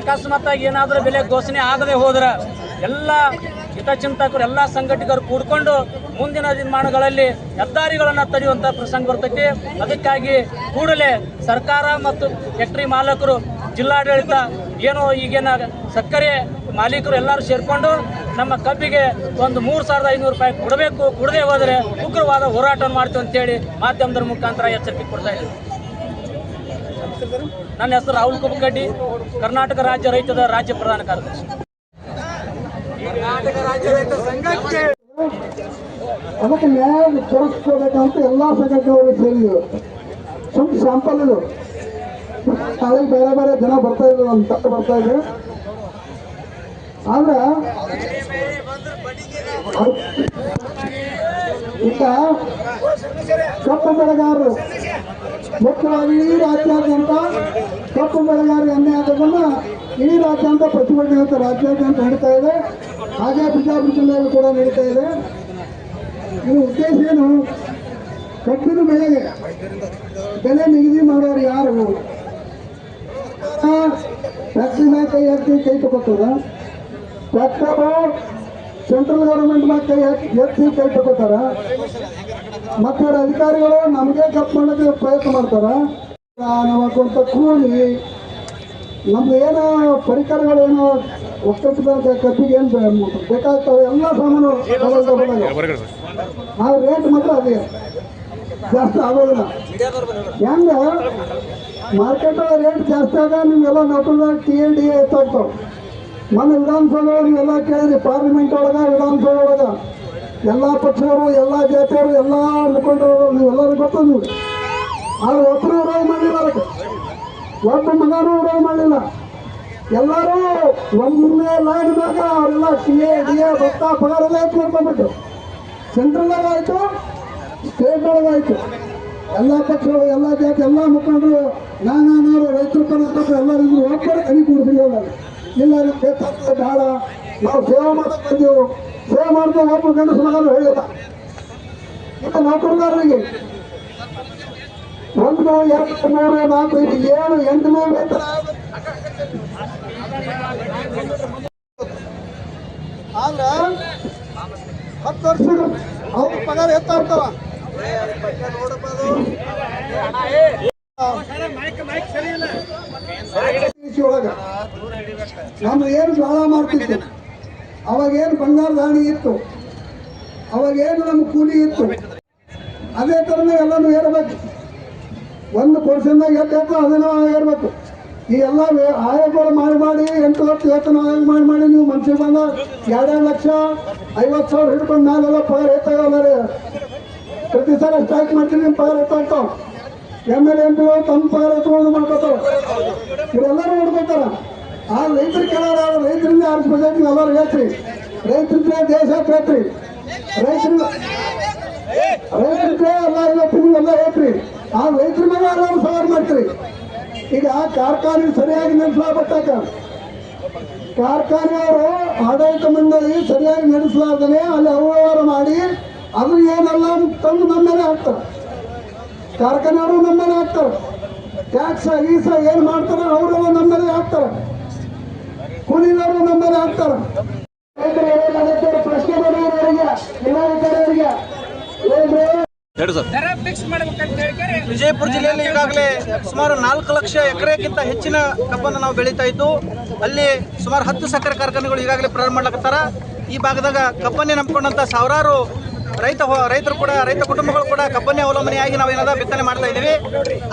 ಅಕಸ್ಮಾತ್ತಾಗಿ ಏನಾದರೂ ಬೆಲೆ ಘೋಷಣೆ ಆಗದೆ ಹೋದ್ರೆ ಎಲ್ಲ ಹಿತಚಿಂತಕರು, ಎಲ್ಲ ಸಂಘಟಕರು ಕೂಡ್ಕೊಂಡು ಮುಂದಿನ ದಿನಮಾನಗಳಲ್ಲಿ ಹೆದ್ದಾರಿಗಳನ್ನು ತಡೆಯುವಂಥ ಪ್ರಸಂಗ ಬರ್ತೈತಿ. ಅದಕ್ಕಾಗಿ ಕೂಡಲೇ ಸರ್ಕಾರ ಮತ್ತು ಫ್ಯಾಕ್ಟ್ರಿ ಮಾಲಕರು, ಜಿಲ್ಲಾಡಳಿತ, ಏನು ಈಗಿನ ಸಕ್ಕರೆ ಮಾಲೀಕರು ಎಲ್ಲರೂ ಸೇರಿಕೊಂಡು ನಮ್ಮ ಕಬ್ಬಿಗೆ ಒಂದು ಮೂರು ಸಾವಿರದ ಐನೂರು ರೂಪಾಯಿ ಕೊಡಬೇಕು, ಕೊಡದೆ ಹೋದರೆ ಉಗ್ರವಾದ ಹೋರಾಟ ಮಾಡ್ತೀವಿ ಅಂತೇಳಿ ಮಾಧ್ಯಮದ ಮುಖಾಂತರ ಎಚ್ಚರಿಕೆ ಕೊಡ್ತಾ ಇದ್ದೀವಿ. ನನ್ನ ಹೆಸರು ರಾಹುಲ್ ಕುಬಕಡ್ಡಿ ಕರ್ನಾಟಕ ರಾಜ್ಯ ರೈತದ ರಾಜ್ಯ ಪ್ರಧಾನ ಕಾರ್ಯದರ್ಶಿ. ಕರ್ನಾಟಕ ರಾಜ್ಯ ರೈತ ಸಂಘಕ್ಕೆ ಅದಕ್ಕೆ ನ್ಯಾಯ ತೋರಿಸ್ಕೋಬೇಕಂತ ಎಲ್ಲ ಸಂಘಟನೆಗಳು ಸೇರಿದ್ರು ಸುಮ್ ಸ್ಯಾಂಪಲ್ ಇದು. ನಾಳೆ ಬೇರೆ ಬೇರೆ ಜನ ಬರ್ತಾ ಇದ್ರು ನಮ್ಮ ತಕ್ಕ ಬರ್ತಾ ಇದ್ರು. ಆದ್ರೆ ಈಗ ಕಪ್ಪು ಬೆಳೆಗಾರರು, ಮುಖ್ಯವಾಗಿ ಈ ರಾಜ್ಯಾದ್ಯಂತ ಕಪ್ಪು ಬೆಳೆಗಾರರು ಎಣ್ಣೆ ಆಗೋದನ್ನ ಇಡೀ ರಾಜ್ಯಾದ್ಯಂತ ಪ್ರತಿಭಟನೆ ಇವತ್ತು ರಾಜ್ಯಾದ್ಯಂತ ನಡೀತಾ ಇದೆ. ಹಾಗೆ ಬಿಜಾಪುರ ಜಿಲ್ಲೆಯಲ್ಲಿ ಕೂಡ ನಡೀತಾ ಇದೆ. ಇದು ಉದ್ದೇಶ ಏನು? ಕಬ್ಬಿನ ಬೆಳೆಗೆ ಬೆಲೆ ನಿಗದಿ ಮಾಡೋರು ಯಾರು? ಫ್ಯಾಕ್ಟ್ರಿ ಮ್ಯಾಗ ಕೈ ಹಾಕಿ ಕೈ ತಗೋತದ ಫ್ಯಾಕ್ಟರು ಸೆಂಟ್ರಲ್ ಗೌರ್ಮೆಂಟ್ ಮತ್ತೆ ಎತ್ತಿ ಕೈ ತಗೋತಾರ ಮತ್ತೆ ಅಧಿಕಾರಿಗಳು ನಮಗೆ ಕಪ್ ಮಾಡೋಕೆ ಪ್ರಯತ್ನ ಮಾಡ್ತಾರ. ನಾವು ಹಾಕುವಂಥ ಕೂಲಿ ನಮ್ದು ಏನೋ ಪರಿಕರಗಳೇನೋ ಒಕ್ಕಸದ ಕಬ್ಬಿಗೆ ಏನು ಬೇಕಾಗ್ತವೆ, ಎಲ್ಲ ಸಾಮಾನು ಆ ರೇಟ್ ಮಾತ್ರ ಅದೇ. ಜಾಸ್ತಿ ಆಗೋದಿಲ್ಲ. ಹೆಂಗ? ಮಾರ್ಕೆಟ್ ರೇಟ್ ಜಾಸ್ತಿ ಆಗ ನಿಮ್ಗೆಲ್ಲ ನೌಕರದಾಗ ಟಿ ಎನ್ ಡಿ ಹೆಚ್ಚಾಗ್ತಾವ ಮೊನ್ನೆ ವಿಧಾನಸಭೆ ಎಲ್ಲ ಕೇಳಿದ್ರಿ ಪಾರ್ಲಿಮೆಂಟ್ ಒಳಗೆ ವಿಧಾನಸಭೆ ಒಳಗ ಎಲ್ಲ ಪಕ್ಷದವರು ಎಲ್ಲ ಜಾತಿಯವರು ಎಲ್ಲ ಮುಖಂಡರು ನೀವೆಲ್ಲರೂ ಗೊತ್ತದ ನೀವು ಆದ್ರೆ ಒಬ್ಬರು ವಿರೋಧ ಮಾಡಲಿಲ್ಲ ಅದಕ್ಕೆ ಒಬ್ಬ ಮಗನೂ ವಿರೋಧ ಮಾಡಲಿಲ್ಲ ಎಲ್ಲರೂ ಒಂದನೇ ಲೈನ್ ಮ್ಯಾಗ ಅವರೆಲ್ಲ ಟಿ ಎ ಡಿ ಎ ಭತ್ತ ಪಗಾರ ಎಲ್ಲ ಹೆಚ್ಚು ಮಾಡ್ಕೊಂಡ್ಬಿಟ್ಟು ಸೆಂಟ್ರಲ್ದಾಗ ಆಯಿತು ಸ್ಟೇಟ್ ಒಳಗಾಯಿತು ಎಲ್ಲ ಪಕ್ಷಗಳು ಎಲ್ಲ ಜಾತಿ ಎಲ್ಲ ಮುಖಂಡರು ನಾನಾ ನಾನು ರೈತರು ಕರ್ನಾಟಕ ಎಲ್ಲರಿಗೂ ಒಬ್ಬರು ಕೈ ಕೂಡಿಸಿಲ್ಲ ಇಲ್ಲ ಬೇಕಾಗ್ತದೆ ಬೇಡ ನಾವು ಸೇವೆ ಮಾಡಕ್ ಬಂದೆವು ಸೇವೆ ಮಾಡಿದ್ರೆ ಒಬ್ಬ ಗಂಡಸು ಮಗನು ಹೇಳಿಲ್ಲ ಈಗ ನೌಕರದಾರರಿಗೆ ಒಂದು ಎರಡು ಮೂರು ನಾಲ್ಕು ಐದು ಏಳು ಎಂಟು ನೂರು ವೇತನ ಆದ್ರೆ ಹತ್ತು ವರ್ಷ ಅವ್ರ ಪಗಾರ ಒಳಗ ನಮ್ದು ಏನು ಸಾಲ ಮಾಡ್ತಿದ್ದೆ? ಅವಾಗ ಏನು ಬಂಗಾರ ದಾಣಿ ಇತ್ತು? ಅವಾಗ ಏನು ನಮ್ಮ ಕೂಲಿ ಇತ್ತು? ಅದೇ ಥರನೇ ಎಲ್ಲನೂ ಏರ್ಬೇಕು. ಒಂದು ಪರ್ಸೆಂಟ್ನಾಗ ಎತ್ತ ಅದನ್ನ ಏರ್ಬೇಕು. ಈ ಎಲ್ಲ ಆಯೋಗಗಳು ಮಾಡಿ ಮಾಡಿ ಎಂಟು ಲಕ್ಷ ವೇತನ ಆಯೋಗ ಮಾಡಿ ಮಾಡಿ ನೀವು ಮನ್ಸಿಗೆ ಬಂದ ಎರಡೆರಡು ಲಕ್ಷ ಐವತ್ತು ಸಾವಿರ ಹಿಡ್ಕೊಂಡು ನಾಲೆಲ್ಲ ಪಗಾರ ಎತ್ತಾಗಲ್ಲ ಪ್ರತಿ ಸಲ ಸ್ಟ್ರೈಕ್ ಮಾಡ್ತೀನಿ ನಿಮ್ಮ ಪಗಾರ ಹೆಚ್ಚಾಗ್ತಾವ ಎಂ ಎಲ್ ಎಂ ಪಿಗಳು ತಮ್ಮ ಪಗಾರ ಎತ್ಕೊಂಡು ಮಾಡ್ಕೋತಾವ ಇವರೆಲ್ಲರೂ ನೋಡ್ಕೊತಾರ ಆ ರೈತರ ಕೆಲವರು ರೈತರಿಂದ ಆರ್ಸ್ ಬಜೆಟ್ ಎಲ್ಲರೂ ಹೇಳ್ತೀರಿ. ರೈತರಿಂದ ದೇಶ ಹೇಳ್ತೀರಿ ರೈತರಿಂದ ರೈತರಿಗೆ ಎಲ್ಲ ಇವತ್ತು ಎಲ್ಲ ಹೇಳ್ತೀರಿ. ಆ ರೈತರ ಮೇಲೆ ಎಲ್ಲರೂ ಸವಾರಿ ಮಾಡ್ತೀರಿ. ಈಗ ಕಾರ್ಖಾನೆ ಸರಿಯಾಗಿ ನಡೆಸಲಾಗತ್ತಾಕ ಕಾರ್ಖಾನೆಯವರು ಆಡಳಿತ ಮಂಡಳಿ ಸರಿಯಾಗಿ ನಡೆಸಲಾರ್ದೇ ಅಲ್ಲಿ ಅವ್ಯವಹಾರ ಮಾಡಿ, ಅದು ಏನಲ್ಲ ತಂದು ನಮ್ಮ ಮೇಲೆ ಹಾಕ್ತಾರೆ. ಕಾರ್ಖಾನೆಯವರು ನಮ್ಮನೆ ಹಾಕ್ತಾರೆ. ಟ್ಯಾಕ್ಸ್ ಗೀಸ ಏನು ಮಾಡ್ತಾರೆ ಅವರೆಲ್ಲ ನಮ್ಮನೆ ಹಾಕ್ತಾರೆ. ಕೂಲಿನವರು ನಮ್ಮನೆ ಹಾಕ್ತಾರೆ. ಪ್ರಶ್ನೆ ವಿಜಯಪುರ ಜಿಲ್ಲೆಯಲ್ಲಿ ಈಗಾಗಲೇ ಸುಮಾರು ನಾಲ್ಕು ಲಕ್ಷ ಎಕರೆಗಿಂತ ಹೆಚ್ಚಿನ ಕಬ್ಬನ್ನು ನಾವು ಬೆಳೀತಾ ಇದ್ದು, ಅಲ್ಲಿ ಸುಮಾರು ಹತ್ತು ಸಕ್ಕರೆ ಕಾರ್ಖಾನೆಗಳು ಈಗಾಗಲೇ ಪ್ರಾರಂಭ ಮಾಡ್ಲಕತ್ತಾರ. ಈ ಭಾಗದಾಗ ಕಬ್ಬನ್ನೇ ನಂಬ್ಕೊಂಡಂಥ ಸಾವಿರಾರು ರೈತ ರೈತರು ಕೂಡ, ರೈತ ಕುಟುಂಬಗಳು ಕೂಡ ಕಬ್ಬನ್ನೇ ಅವಲಂಬನೆಯಾಗಿ ನಾವು ಏನದ ಬಿತ್ತನೆ ಮಾಡ್ತಾ ಇದ್ದೀವಿ.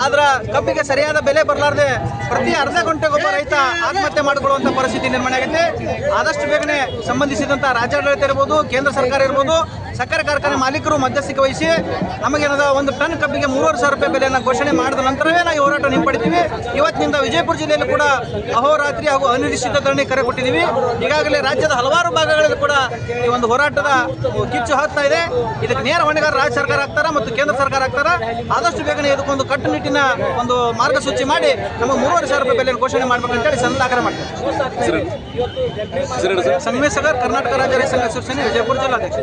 ಆದ್ರೆ ಕಬ್ಬಿಗೆ ಸರಿಯಾದ ಬೆಲೆ ಬರಲಾರ್ದೆ ಪ್ರತಿ ಅರ್ಧ ಗಂಟೆಗೊಬ್ಬ ರೈತ ಆತ್ಮಹತ್ಯೆ ಮಾಡಿಕೊಳ್ಳುವಂತ ಪರಿಸ್ಥಿತಿ ನಿರ್ಮಾಣ ಆಗೈತೆ. ಆದಷ್ಟು ಬೇಗನೆ ಸಂಬಂಧಿಸಿದಂತ ರಾಜ್ಯಾಡಳಿತ ಇರ್ಬೋದು, ಕೇಂದ್ರ ಸರ್ಕಾರ ಇರ್ಬೋದು, ಸಕ್ಕರೆ ಕಾರ್ಖಾನೆ ಮಾಲೀಕರು ಮಧ್ಯಸ್ಥಿಕೆ ವಹಿಸಿ ನಮಗೇನದ ಒಂದು ಟನ್ ಕಬ್ಬಿಗೆ ಮೂರುವರೆ ಸಾವಿರ ರೂಪಾಯಿ ಬೆಲೆಯನ್ನು ಘೋಷಣೆ ಮಾಡಿದ ನಂತರವೇ ನಾವು ಹೋರಾಟ ಹಿಂಪಡಿತೀವಿ. ಇವತ್ತಿನಿಂದ ವಿಜಯಪುರ ಜಿಲ್ಲೆಯಲ್ಲಿ ಕೂಡ ಅಹೋರಾತ್ರಿ ಹಾಗೂ ಅನಿರ್ದಿಷ್ಟ ಧರಣಿ ಕರೆ ಕೊಟ್ಟಿದ್ದೀವಿ. ಈಗಾಗಲೇ ರಾಜ್ಯದ ಹಲವಾರು ಭಾಗಗಳಲ್ಲಿ ಕೂಡ ಈ ಒಂದು ಹೋರಾಟದ ಕಿಚ್ಚು ಹಾಕ್ತಾ ಇದೆ. ಇದಕ್ಕೆ ನೇರ ಹೊಣೆಗಾರ ರಾಜ್ಯ ಸರ್ಕಾರ ಆಗ್ತಾರ ಮತ್ತು ಕೇಂದ್ರ ಸರ್ಕಾರ ಆಗ್ತಾರ? ಆದಷ್ಟು ಬೇಗನೆ ಇದಕ್ಕೊಂದು ಕಟ್ಟುನಿಟ್ಟಿನ ಒಂದು ಮಾರ್ಗಸೂಚಿ ಮಾಡಿ ನಮಗೆ ಮೂರುವರೆ ಸಾವಿರ ರೂಪಾಯಿ ಬೆಲೆಯನ್ನು ಘೋಷಣೆ ಮಾಡ್ಬೇಕಂತೇಳಿ ಸಂಘ ಆಗ್ರಹ ಮಾಡ್ತಾರೆ. ಸಂಮೇಶಗರ್ ಕರ್ನಾಟಕ ರಾಜ್ಯ ರೈತ ಸಂಘ ಅಸೋಸಿಯೇಷನ್ ವಿಜಯಪುರ ಜಿಲ್ಲಾಧ್ಯಕ್ಷ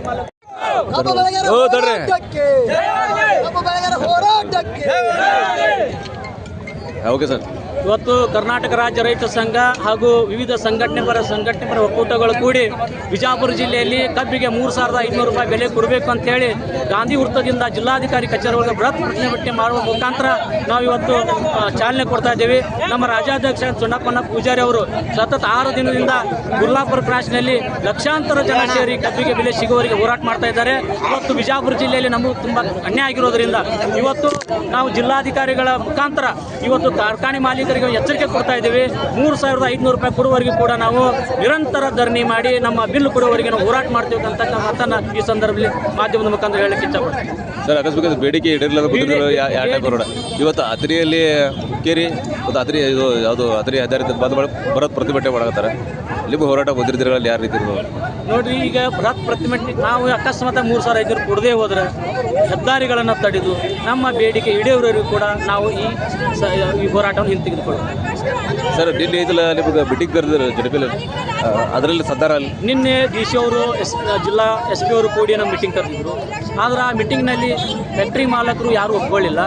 ಓಕೆ ಸರ್ ಇವತ್ತು ಕರ್ನಾಟಕ ರಾಜ್ಯ ರೈತ ಸಂಘ ಹಾಗೂ ವಿವಿಧ ಸಂಘಟನೆ ಪರ ಸಂಘಟನೆ ಪರ ಒಕ್ಕೂಟಗಳು ಕೂಡಿ ವಿಜಯಪುರ ಜಿಲ್ಲೆಯಲ್ಲಿ ಕಬ್ಬಿಗೆ ಮೂರು ಸಾವಿರದ ಐದುನೂರು ರೂಪಾಯಿ ಬೆಲೆ ಕೊಡಬೇಕು ಅಂತ ಹೇಳಿ ಗಾಂಧಿ ವೃತ್ತದಿಂದ ಜಿಲ್ಲಾಧಿಕಾರಿ ಕಚೇರಿ ಒಳಗೆ ಬೃಹತ್ ಪ್ರತಿಭಟನೆ ಮಾಡುವ ಮುಖಾಂತರ ನಾವು ಇವತ್ತು ಚಾಲನೆ ಕೊಡ್ತಾ ಇದ್ದೇವೆ. ನಮ್ಮ ರಾಜ್ಯಾಧ್ಯಕ್ಷ ಚುಣ್ಣಪ್ಪನ ಪೂಜಾರಿ ಅವರು ಸತತ ಆರು ದಿನದಿಂದ ಗುರ್ಲಾಪುರ ಕ್ರಾಶ್ನಲ್ಲಿ ಲಕ್ಷಾಂತರ ಜನ ಸೇರಿ ಕಬ್ಬಿಗೆ ಬೆಲೆ ಸಿಗುವವರಿಗೆ ಹೋರಾಟ ಮಾಡ್ತಾ ಇದ್ದಾರೆ. ಇವತ್ತು ಬಿಜಾಪುರ ಜಿಲ್ಲೆಯಲ್ಲಿ ನಮಗೆ ತುಂಬ ಅನ್ಯಾಯ ಆಗಿರೋದ್ರಿಂದ ಇವತ್ತು ನಾವು ಜಿಲ್ಲಾಧಿಕಾರಿಗಳ ಮುಖಾಂತರ ಇವತ್ತು ಕಾರ್ಖಾನೆ ಮಾಲೀಕರಿಗೆ ಎಚ್ಚರಿಕೆ ಕೊಡ್ತಾ ಇದ್ದೀವಿ. ಮೂರು ಸಾವಿರದ ಐದುನೂರು ರೂಪಾಯಿ ಕೊಡುವವರೆಗೂ ಕೂಡ ನಾವು ನಿರಂತರ ಧರಣಿ ಮಾಡಿ ನಮ್ಮ ಬಿಲ್ ಕೊಡುವವರೆಗೆ ನಾವು ಹೋರಾಟ ಮಾಡ್ತೀವಿ ಅಂತ ಮಾತನ್ನು ಈ ಸಂದರ್ಭದಲ್ಲಿ ಮಾಧ್ಯಮದ ಮುಖಾಂತರ ಹೇಳಕ್ಕೆ ಇಷ್ಟಪಡ್ತೀನಿ. ಸರ್, ಅಕಸ್ಮಾತ್ ಬೇಡಿಕೆ ಕುದುರೆಗಳು ಯಾವ ಟೈಪ್ ಇವತ್ತು ಅತ್ರಿಯಲ್ಲಿ ಕೇರಿ ಮತ್ತು ಅತ್ರಿ ಇದು ಯಾವುದು ಅತ್ರಿ ಆಧಾರಿತ ಬಂದ್ ಬರೋದು ಪ್ರತಿಭಟನೆ ಮಾಡಕತ್ತಾರೆ. ಇಲ್ಲಿಗೂ ಹೋರಾಟ ಬಂದಿರ್ತೀರಲ್ಲ ಯಾರು ರೀತಿ ನೋಡ್ರಿ, ಈಗ ಬೃಹತ್ ಪ್ರತಿಭಟನೆ ನಾವು ಅಕಸ್ಮಾತ್ ಮೂರು ಸಾವಿರ ಐದು ಕೊಡದೇ ಹೋದ್ರೆ ಹೆದ್ದಾರಿಗಳನ್ನು ತಡೆದು ನಮ್ಮ ಬೇಡಿಕೆ ಈಡೇರೋರಿಗೂ ಕೂಡ ನಾವು ಈ ಹೋರಾಟವನ್ನು ಹಿಂತೆಗೆದುಕೊಳ್ಳೋಣ ಸರ್, ನಿನ್ನೆ ಐತಲ್ಲ ನಿಮಗೆ ಬಿಟ್ಟಿಗೆ ಕರೆದ್ರು ಜಡಪಿಲ್ಲ ಅದರಲ್ಲಿ ಸದ್ದಾರ ಅಲ್ಲಿ ನಿನ್ನೆ ಡಿ ಸಿ ಅವರು, ಎಸ್, ಜಿಲ್ಲಾ ಎಸ್ ಪಿ ಅವರು ಕೂಡಿ ನಮ್ಮ ಮೀಟಿಂಗ್ ಕರೆದಿದ್ರು. ಆದ್ರೆ ಆ ಮೀಟಿಂಗ್ನಲ್ಲಿ ಫ್ಯಾಕ್ಟ್ರಿ ಮಾಲಕರು ಯಾರೂ ಒಪ್ಕೊಳ್ಳಿಲ್ಲ.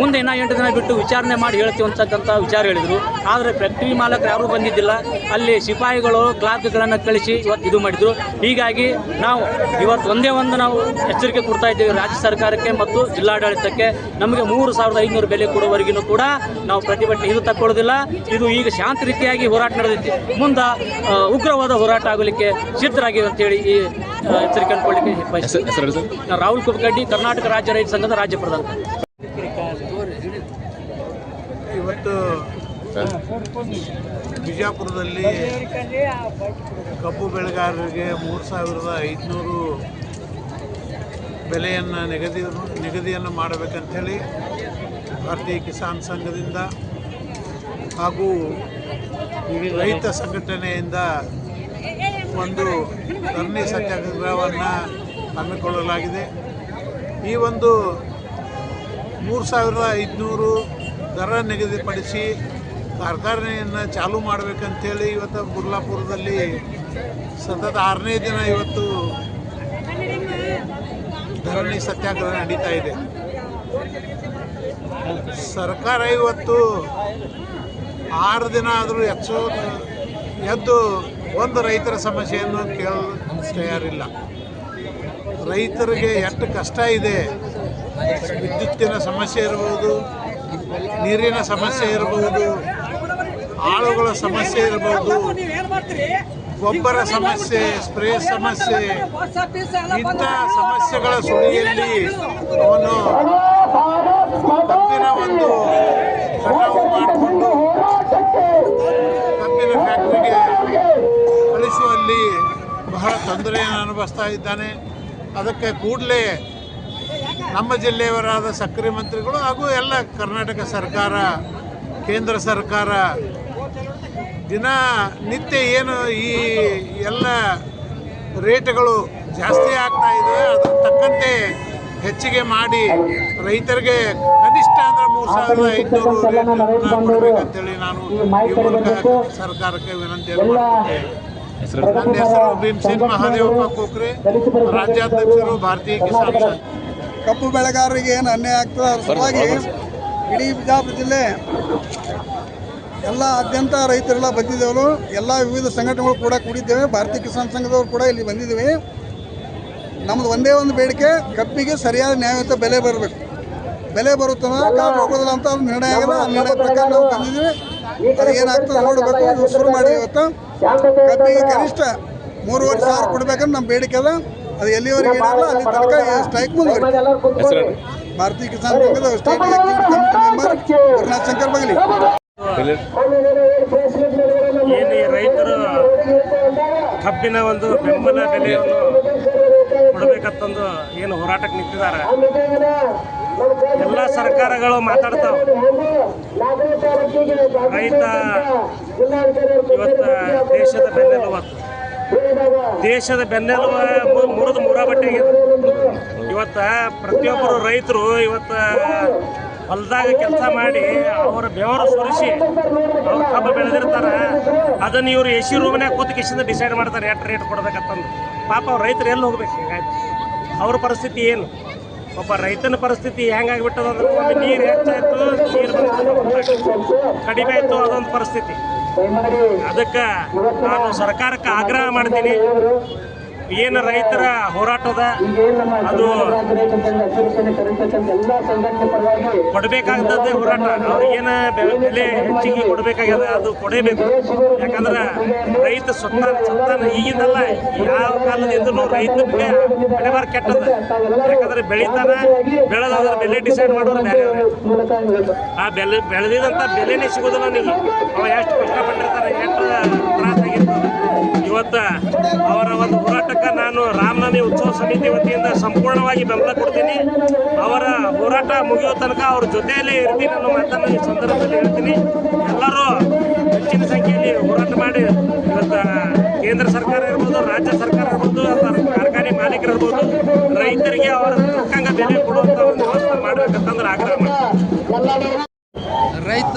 ಮುಂದೆ ಇನ್ನೂ ಎಂಟು ದಿನ ಬಿಟ್ಟು ವಿಚಾರಣೆ ಮಾಡಿ ಹೇಳ್ತೀವಿ ಅಂತಕ್ಕಂಥ ವಿಚಾರ ಹೇಳಿದರು. ಆದರೆ ಫ್ಯಾಕ್ಟ್ರಿ ಮಾಲಕರು ಯಾರೂ ಬಂದಿದ್ದಿಲ್ಲ. ಅಲ್ಲಿ ಸಿಪಾಯಿಗಳು ಕ್ಲಾತ್ಗಳನ್ನು ಕಳಿಸಿ ಇವತ್ತು ಇದು ಮಾಡಿದರು. ಹೀಗಾಗಿ ನಾವು ಇವತ್ತು ಒಂದೇ ಒಂದು ನಾವು ಎಚ್ಚರಿಕೆ ಕೊಡ್ತಾ ಇದ್ದೇವೆ ರಾಜ್ಯ ಸರ್ಕಾರಕ್ಕೆ ಮತ್ತು ಜಿಲ್ಲಾಡಳಿತಕ್ಕೆ. ನಮಗೆ ಮೂರು ಸಾವಿರದ ಐನೂರು ಬೆಲೆ ಕೊಡುವವರೆಗೂ ಕೂಡ ನಾವು ಪ್ರತಿಭಟನೆ ಇದು ತಕ್ಕೊಳ್ಳೋದಿಲ್ಲ. ಇದು ಈಗ ಶಾಂತ ರೀತಿಯಾಗಿ ಹೋರಾಟ ನಡೆದೈತಿ. ಮುಂದೆ ಉಗ್ರವಾದ ಹೋರಾಟ ಆಗಲಿಕ್ಕೆ ಸಿದ್ಧರಾಗಿದೆ ಅಂತೇಳಿ ಈ ಎಚ್ಚರಿಕೆ ಅಂದ್ಕೊಳ್ಳಿಕ್ಕೆ ರಾಹುಲ್ ಕುಲಕರ್ಣಿ ಕರ್ನಾಟಕ ರಾಜ್ಯ ರೈತ ಸಂಘದ ರಾಜ್ಯ ಪ್ರಧಾನ. ಇವತ್ತು ಬಿಜಾಪುರದಲ್ಲಿ ಕಬ್ಬು ಬೆಳೆಗಾರರಿಗೆ ಮೂರು ಸಾವಿರದ ಐದುನೂರು ಬೆಲೆಯನ್ನು ನಿಗದಿ ನಿಗದಿಯನ್ನು ಮಾಡಬೇಕಂಥೇಳಿ ಭಾರತೀಯ ಕಿಸಾನ್ ಸಂಘದಿಂದ ಹಾಗೂ ರೈತ ಸಂಘಟನೆಯಿಂದ ಒಂದು ಧರಣಿ ಸತ್ಯಾಗ್ರಹವನ್ನು ಹಮ್ಮಿಕೊಳ್ಳಲಾಗಿದೆ. ಈ ಒಂದು ಮೂರು ಸಾವಿರದ ಐದುನೂರು ದರ ನಿಗದಿಪಡಿಸಿ ಕಾರ್ಖಾನೆಯನ್ನು ಚಾಲೂ ಮಾಡಬೇಕಂತೇಳಿ ಇವತ್ತು ಬುರ್ಲಾಪುರದಲ್ಲಿ ಸತತ ಆರನೇ ದಿನ ಇವತ್ತು ಧರಣಿ ಸತ್ಯಾಗ್ರಹ ನಡೀತಾ ಇದೆ. ಸರ್ಕಾರ ಇವತ್ತು ಆರು ದಿನ ಆದರೂ ಹೆಚ್ಚು, ಎದ್ದು ಒಂದು ರೈತರ ಸಮಸ್ಯೆಯನ್ನು ಕೇಳಲು ತಯಾರಿಲ್ಲ. ರೈತರಿಗೆ ಎಷ್ಟು ಕಷ್ಟ ಇದೆ, ವಿದ್ಯುತ್ತಿನ ಸಮಸ್ಯೆ ಇರಬಹುದು ನೀರಿನ ಸಮಸ್ಯೆ ಇರಬಹುದು ಆಳುಗಳ ಸಮಸ್ಯೆ ಇರಬಹುದು ಗೊಬ್ಬರ ಸಮಸ್ಯೆ, ಸ್ಪ್ರೇ ಸಮಸ್ಯೆ, ಇಂಥ ಸಮಸ್ಯೆಗಳ ಸುಳಿಯಲ್ಲಿ ಅವನು ತಪ್ಪಿನ ಒಂದು ಮಾಡಿಕೊಂಡು ಬಹಳ ತೊಂದರೆಯನ್ನು ಅನುಭವಿಸ್ತಾ ಇದ್ದಾನೆ. ಅದಕ್ಕೆ ಕೂಡಲೇ ನಮ್ಮ ಜಿಲ್ಲೆಯವರಾದ ಸಕ್ಕರೆ ಮಂತ್ರಿಗಳು ಹಾಗೂ ಎಲ್ಲ ಕರ್ನಾಟಕ ಸರ್ಕಾರ ಕೇಂದ್ರ ಸರ್ಕಾರ ದಿನ ನಿತ್ಯ ಏನು ಈ ಎಲ್ಲ ರೇಟ್ಗಳು ಜಾಸ್ತಿ ಆಗ್ತಾ ಇದೆ ಅದಕ್ಕೆ ತಕ್ಕಂತೆ ಹೆಚ್ಚಿಗೆ ಮಾಡಿ ರೈತರಿಗೆ ಕನಿಷ್ಠ ಅಂದ್ರೆ ಮೂರು ಸಾವಿರದ ಐದುನೂರು ರೇಟನ್ನು ಕೊಡಬೇಕಂತೇಳಿ ನಾನು ಈ ಮೂಲಕ ಸರ್ಕಾರಕ್ಕೆ ವಿನಂತಿಯನ್ನು ಮಾಡ್ತೇನೆ ನನ್ನ ಹೆಸರು ಸಿಂಗ್ ಮಹಾದೇವಪ್ಪ ಕೋಕ್ರೆ ರಾಜ್ಯಾಧ್ಯಕ್ಷರು ಭಾರತೀಯ ಕಿಸಾನ್ ಸಂಘ. ಕಬ್ಬು ಬೆಳೆಗಾರರಿಗೆ ಏನು ಅನ್ಯಾಯ ಆಗ್ತದೆ ಅದ್ರ ಸಲುವಾಗಿ ಇಡೀ ಬಿಜಾಪುರ ಜಿಲ್ಲೆ ಎಲ್ಲ ಆದ್ಯಂತ ರೈತರೆಲ್ಲ ಬಂದಿದ್ದೇವೆ ಎಲ್ಲ ವಿವಿಧ ಸಂಘಟನೆಗಳು ಕೂಡ ಕೂಡಿದ್ದೇವೆ. ಭಾರತೀಯ ಕಿಸಾನ್ ಸಂಘದವರು ಕೂಡ ಇಲ್ಲಿ ಬಂದಿದ್ದೇವೆ. ನಮ್ಮದು ಒಂದೇ ಒಂದು ಬೇಡಿಕೆ ಕಬ್ಬಿಗೆ ಸರಿಯಾದ ನ್ಯಾಯಯುತ ಬೆಲೆ ಬರಬೇಕು. ಬೆಲೆ ಬರುತ್ತಲ್ಲ ಕಾವು ಹೋಗೋದಿಲ್ಲ ಅಂತ ಒಂದು ನಿರ್ಣಯ ಆಗಿದೆ ಆ ನಿರ್ಣಯ ಪ್ರಕಾರ ನಾವು ಬಂದಿದ್ದೀವಿ. ಏನಾಗ್ತದೆ ನೋಡಬೇಕು ಇದು ಶುರು ಮಾಡಿ ಇವತ್ತು. ಕಬ್ಬಿಗೆ ಕನಿಷ್ಠ ಮೂರುವರೆ ಸಾವಿರ ಕೊಡ್ಬೇಕಂತ ನಮ್ಮ ಬೇಡಿಕೆ ಅದ. ಅದು ಎಲ್ಲಿವರೆಗೆ ಇಡಲ್ಲ ಅಲ್ಲಿ ತನಕ ಸ್ಟ್ರೈಕ್ ಮುಂದುವರಿ. ಭಾರತೀಯ ಕಿಸಾನ್ ಸಂಘದ state executive committee member Gurunath Shankar Bagali. ಏನು ಈ ರೈತರು ಕಬ್ಬಿನ ಒಂದು ಬೆಂಬಲ ಬೆಲೆಯನ್ನು ಕೊಡಬೇಕಂತಂದು ಏನು ಹೋರಾಟಕ್ಕೆ ನಿಂತಿದ್ದಾರೆ. ಎಲ್ಲ ಸರ್ಕಾರಗಳು ಮಾತಾಡ್ತಾವ. ರೈತ ಇವತ್ತು ದೇಶದ ಬೆನ್ನೆಲುಬು ದೇಶದ ಬೆನ್ನೆಲುಬು ಮುರಿದು ಮುರಾಬಟ್ಟೆ ಇವತ್ತ ಪ್ರತಿಯೊಬ್ಬರು ರೈತರು ಇವತ್ತ ಹೊಲದಾಗ ಕೆಲಸ ಮಾಡಿ ಅವರ ಬೆವರು ಸುರಿಸಿ ಅವ್ರು ಕಬ್ಬು ಬೆಳೆದಿರ್ತಾರೆ. ಅದನ್ನು ಇವರು ಎ ಸಿ ರೂಮ್ನಾಗ ಕೂತು ಕಿಶಿಂದ ಡಿಸೈಡ್ ಮಾಡ್ತಾರೆ, ಎಷ್ಟು ರೇಟ್ ಕೊಡ್ಬೇಕಂತಂದು. ಪಾಪ ಅವ್ರ ರೈತರು ಎಲ್ಲಿ ಹೋಗ್ಬೇಕು? ಹಿಂಗಾಯ್ತು? ಅವ್ರ ಪರಿಸ್ಥಿತಿ ಏನು? ಒಬ್ಬ ರೈತನ ಪರಿಸ್ಥಿತಿ ಹೆಂಗಾಗ್ಬಿಟ್ಟದ ಅದ್ರ ಒಮ್ಮೆ ನೀರು ಹೆಚ್ಚಾಯಿತು, ನೀರು ಕಡಿಮೆ ಆಯ್ತು ಅದೊಂದು ಪರಿಸ್ಥಿತಿ. ಅದಕ್ಕೆ ನಾನು ಸರ್ಕಾರಕ್ಕೆ ಆಗ್ರಹ ಮಾಡ್ತೀನಿ. ಏನು ರೈತರ ಹೋರಾಟದ ಅದು ಕೊಡಬೇಕಾಗದ್ದೇ ಹೋರಾಟ. ಅವ್ರಿಗೇನ ಬೆಲೆ ಹೆಚ್ಚಿಗೆ ಕೊಡಬೇಕಾಗ್ಯದ ಅದು ಕೊಡಬೇಕು. ಯಾಕಂದ್ರೆ ರೈತ ಸ್ವತಃ ಸ್ವತಃ ಈಗಿಂದಲ್ಲ ಯಾವ ಕಾಲದಿಂದಲೂ ರೈತನಿಗೆ ಬೆಳೆಬಾರ ಕೆಟ್ಟದ. ಯಾಕಂದ್ರೆ ಬೆಳಿತಾನ ಬೆಳೆದಾದ್ರೆ ಬೆಲೆ ಡಿಸೈಡ್ ಮಾಡೋರು ಬೇರೆ ಆ ಬೆಲೆ ಬೆಳೆದಿದಂಥ ಬೆಲೆನೇ ಸಿಗೋದಿಲ್ಲ ಅವನಿಗೆ. ಅವ ಎಷ್ಟು ಕಷ್ಟಪಟ್ಟಿರ್ತಾನೆ, ಎಷ್ಟು ತ್ರಾಸಾಗಿರ್ತದೆ ಇವತ್ತ ಅವರ ಒಂದು ಹೋರಾಟಕ್ಕೆ ನಾನು ರಾಮನವಮಿ ಉತ್ಸವ ಸಮಿತಿ ವತಿಯಿಂದ ಸಂಪೂರ್ಣವಾಗಿ ಬೆಂಬಲ ಕೊಡ್ತೀನಿ. ಅವರ ಹೋರಾಟ ಮುಗಿಯೋ ತನಕ ಅವ್ರ ಜೊತೆಯಲ್ಲೇ ಇರ್ತೀನಿ ಅನ್ನೋ ಮಾತನ್ನು ಈ ಸಂದರ್ಭದಲ್ಲಿ ಹೇಳ್ತೀನಿ. ಎಲ್ಲರೂ ಹೆಚ್ಚಿನ ಸಂಖ್ಯೆಯಲ್ಲಿ ಹೋರಾಟ ಮಾಡಿ, ಇವತ್ತು ಕೇಂದ್ರ ಸರ್ಕಾರ ಇರ್ಬೋದು, ರಾಜ್ಯ ಸರ್ಕಾರ ಇರ್ಬೋದು ಕಾರ್ಖಾನೆ ಮಾಲೀಕರು ಇರ್ಬೋದು, ರೈತರಿಗೆ ಅವರ ತಕ್ಕಂಗ ಬೆಲೆ ಕೊಡುವಂಥ ಒಂದು ವ್ಯವಸ್ಥೆ ಮಾಡಬೇಕಂತಂದ್ರೆ ಆಗ್ರಹ ಮಾಡ್ತೀನಿ. ರೈತ,